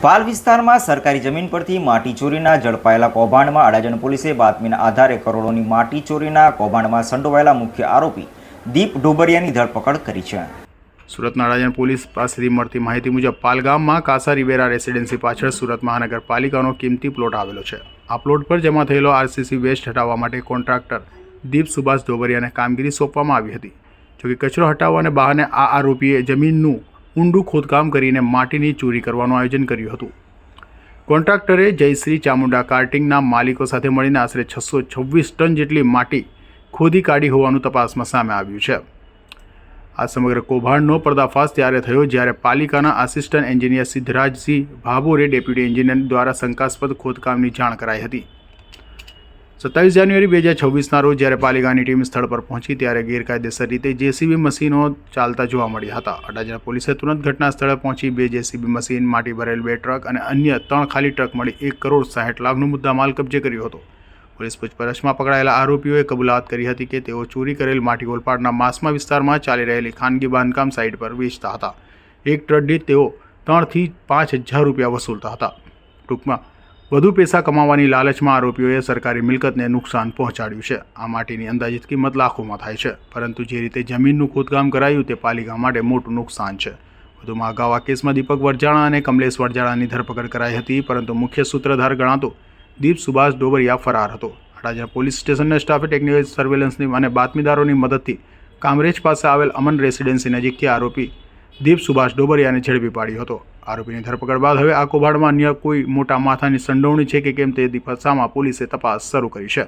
પાલ વિસ્તારમાં સરકારી જમીન પરથી માટી ચોરીના ઝડપાયેલા કૌભાંડમાં અડાજણ પોલીસે બાતમીના આધારે કરોડોની માટી ચોરીના કૌભાંડમાં સંડોવાયેલા મુખ્ય આરોપી દીપ ડોબરિયાની ધરપકડ કરી છે. સુરતના અડાજણ પોલીસ પાસેથી મળતી માહિતી મુજબ પાલગામમાં કાસા રિવેરા રેસિડેન્સી પાછળ સુરત મહાનગરપાલિકાનો કિંમતી પ્લોટ આવેલો છે. આ પ્લોટ પર જમા થયેલો આરસીસી વેસ્ટ હટાવવા માટે કોન્ટ્રાક્ટર દીપ સુભાષ ડોબરિયાને કામગીરી સોંપવામાં આવી હતી. જોકે કચરો હટાવવાને બહાને આ આરોપીએ જમીનનું ઊંડું ખોદકામ કરીને માટીની ચોરી કરવાનું આયોજન કર્યું હતું. કોન્ટ્રાક્ટરે જયશ્રી ચામુંડા કાર્ટિંગના માલિકો સાથે મળીને આશરે છસો છવ્વીસ ટન જેટલી માટી ખોદી કાઢી હોવાનું તપાસમાં સામે આવ્યું છે. આ સમગ્ર કૌભાંડનો પર્દાફાશ ત્યારે થયો જ્યારે પાલિકાના આસિસ્ટન્ટ એન્જિનિયર સિદ્ધરાજસિંહ ભાભોરે ડેપ્યુટી એન્જિનિયર દ્વારા શંકાસ્પદ ખોદકામની જાણ કરાઈ હતી. સત્તાવીસ જાન્યુઆરી બે હજાર છવ્વીસના રોજ જ્યારે પાલિકાની ટીમ સ્થળ પર પહોંચી ત્યારે ગેરકાયદેસર રીતે જેસીબી મશીનો ચાલતા જોવા મળ્યા હતા. અડાજણ પોલીસે તુરંત ઘટના સ્થળે પહોંચી બે જેસીબી મશીન, માટી ભરેલ બે ટ્રક અને અન્ય ત્રણ ખાલી ટ્રક મળી એક કરોડ સાઠ લાખનો મુદ્દામાલ કબજે કર્યો હતો. પોલીસ પૂછપરછમાં પકડાયેલા આરોપીઓએ કબૂલાત કરી હતી કે તેઓ ચોરી કરેલ માટી ઓલપાડના માસમા વિસ્તારમાં ચાલી રહેલી ખાનગી બાંધકામ સાઇટ પર વેચતા હતા. એક ટ્રક દીઠ તેઓ ત્રણથી પાંચ હજાર રૂપિયા વસૂલતા હતા. ટૂંકમાં વધુ પૈસા કમાવાની લાલચમાં આરોપીઓએ સરકારી મિલકતને નુકસાન પહોંચાડ્યું છે. આ માટીની અંદાજિત કિંમત લાખોમાં થાય છે. પરંતુ જે રીતે જમીનનું ખોદકામ કરાયું તે પાલિકા માટે મોટું નુકસાન છે. વધુમાં અગાઉ આ કેસમાં દીપક વરજાણા અને કમલેશ વરજાણાની ધરપકડ કરાઈ હતી, પરંતુ મુખ્ય સૂત્રધાર ગણાતો દીપ સુભાષ ડોબરિયા ફરાર હતો. અડાજણ પોલીસ સ્ટેશનના સ્ટાફે ટેકનિકલ સર્વેલન્સની અને બાતમીદારોની મદદથી કામરેજ પાસે આવેલ અમન રેસિડેન્સી નજીકથી આરોપી દીપ સુભાષ ડોબરિયાને ઝડપી પાડ્યો હતો. આરોપીની ધરપકડ બાદ હવે આ કૌભાંડમાં અન્ય કોઈ મોટા માથાની સંડોવણી છે કે કેમ તે દિશામાં પોલીસે તપાસ શરૂ કરી છે.